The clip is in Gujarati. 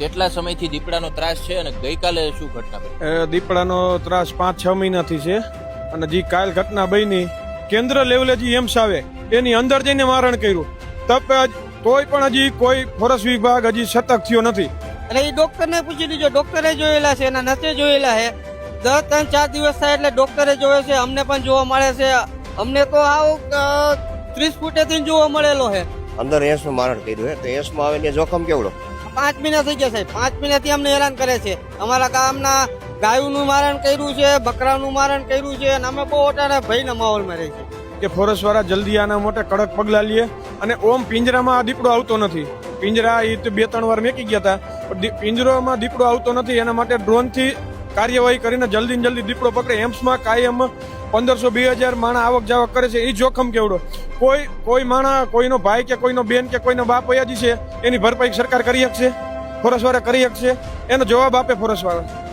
કેટલા સમયથી દીપડાનો ત્રાસ છે અને ગઈકાલે શું ઘટના બની? દીપડાનો ત્રાસ પાંચ છ મહિનાથી છે અને જે કાલ ઘટના બની કેન્દ્ર લેવલે જે એમ્સ આવે એની અંદર જઈને મારણ કર્યું. તપ તોય પણ હજી કોઈ ફોરેસ્ટ વિભાગ હજી સતર્ક થયો નથી. એટલે એ ડોક્ટરને પૂછી લીજો ડોક્ટરે જોયેલા છે એના નસે જોયેલા છે. દસ ત્રણ ચાર દિવસ થાય એટલે ડોક્ટરે જોયો છે અમને પણ જોવા મળે છે. અમને તો આવું ત્રીસ ફૂટેથી જોવા મળેલો છે. અંદર એસનું મારણ કર્યું છે. તો એસમાં આવે ને જોખમ કેવડો? પાંચ મહિના થઈ ગયા સાહેબ પાંચ મહિનાથી અમને હેરાન કરે છે. અમારા ગામના ગાયોનું મારણ કર્યું છે, બકરાનું મારણ કર્યું છે અને અમે બહુ અટાણે ભયના માહોલમાં રહી છે કે ફોરેસ્ટ વાળા જલ્દી આના માટે કડક પગલાં લે અને ઓમ પિંજરામાં આ દીપડો આવતો નથી. પિંજરા એ તો બે, ત્રણ વાર મેકી ગયા હતા, પણ પિંજરામાં દીપડો આવતો નથી, એના માટે ડ્રોનથી કાર્યવાહી કરીને જલ્દી જલ્દી દીપડો પકડે. એમ્સમાં કાયમ પંદરસો બે હજાર માણા આવક જાવક કરે છે એ જોખમ કેવડો? કોઈ કોઈ માણા, કોઈનો ભાઈ કે કોઈનો બેન કે કોઈનો બાપ વયાજી છે એની ભરપાઈ સરકાર કરી શકશે? ફોરસવાળા વાળા કરી શકશે? એનો જવાબ આપે ફોરેસ્ટ વાળા